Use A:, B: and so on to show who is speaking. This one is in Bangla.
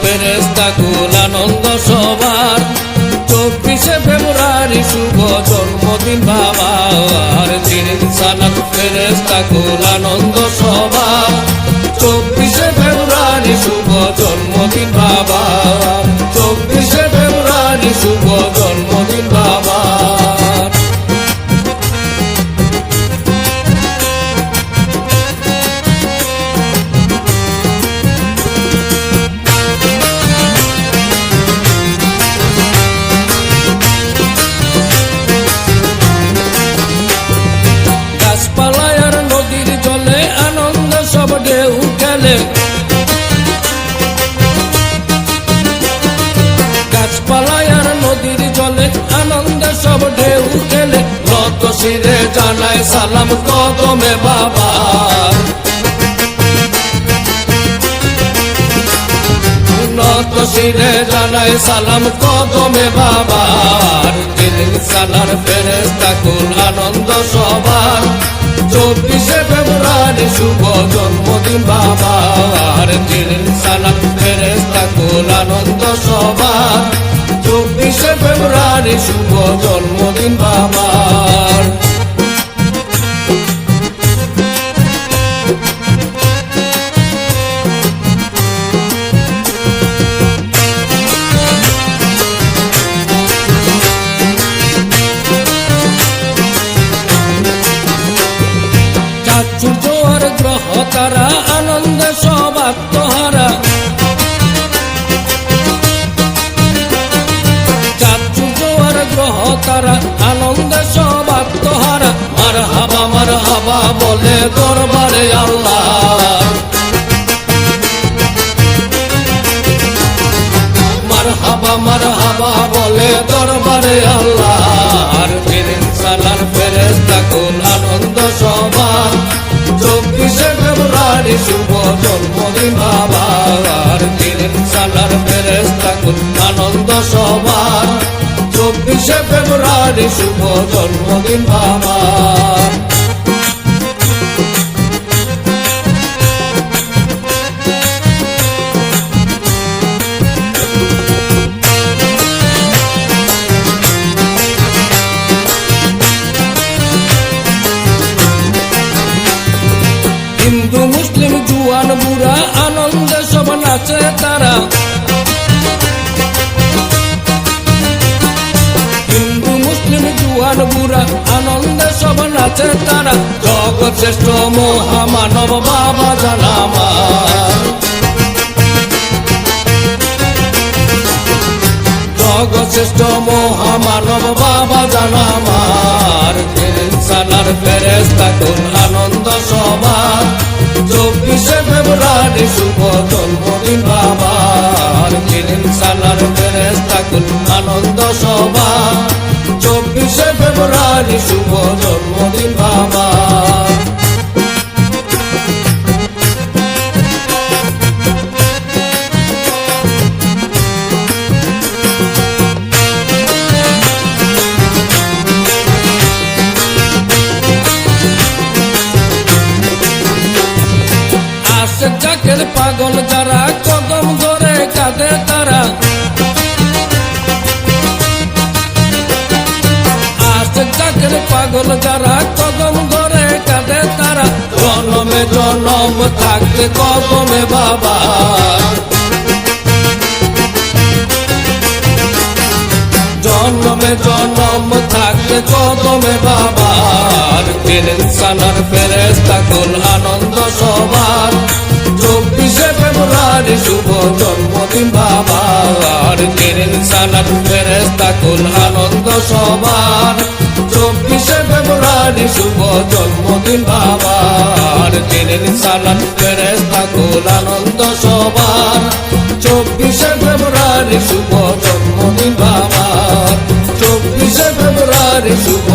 A: ফেরেস্তা কুল আনন্দ সবার। চব্বিশে ফেব্রুয়ারি শুভ জন্মদিন বাবার। দিন সালাত ফেরেস্তা কুল আনন্দ সবার। চব্বিশে ফেব্রুয়ারি শুভ ঢেউ খেলে গাছপালায় আর নদীর জলে আনন্দ সব ঢেউ খেলে। নত শিরে জানায় সালাম, কদমে বাবা। শিরে জানায় সালাম, কদমে বাবার দিন সালার ফেরেস্তা কুল আনন্দ সবার। চব্বিশে ফেব্রুয়ারি, শুভ বাবার দিন সালাম ফেরেস্তা কুল আনন্দ সবার চব্বিশে ফেব্রুয়ারি শুভ জন্মদিন বাবার তারা তারা আনন্দে সব আত্মহারা। মার হাবা মার হাবা বলে দরবারে আল্লাহ। মার হাবা মার হাবা বলে দরবারে আল্লাহ। আর ফিরিন সালার ফেরেস্তা কুল আনন্দ সবার। চব্বিশে ফেব্রুয়ারি শুভ জন্মদিন বাবা আর ফিরিন সালার ফেরেস্তা কুল ফেব্রুয়ারি শুভ জন্মদিন বাবা হিন্দু মুসলিম জুয়ান বুড়া আনন্দে সব নাচে তারা। মুসলিম বুড়া, আনন্দে সব নাচে তারা। জগৎ শ্রেষ্ঠ মহামানব বাবা জানামা জগশ্রেষ্ঠ মহামানব বাবা জানামার সালার ফেরেস্তা কোন আনন্দ সবার চব্বিশে ফেব্রুয়ারি শুভ জন্মদিন বাবার সালার ফেরেস্তা কোন আনন্দ সবার ফেব্রুয়ারি শুভ জন্মদিন চাকের পাগল যারা পাগল যারা, কদম ধরে কাঁদে তারা। জনমে জনম থাকতে কদমে বাবা। জন্মে জন্ম থাকতে কদমে বাবার ফেরেন সানার ফেরেস্তা কুল আনন্দ সবার। চব্বিশে ফেব্রুয়ারি শুভ জন্মদিন বাবার ফেরেন সানার ফেরেস্তা কুল আনন্দ সবার। জানি শুভ জন্মদিন বাবার। দিনের সালান ফেরেস্তা গোল আনন্দ সবার। চব্বিশে ফেব্রুয়ারি শুভ জন্মদিন বাবার। চব্বিশে ফেব্রুয়ারি শুভ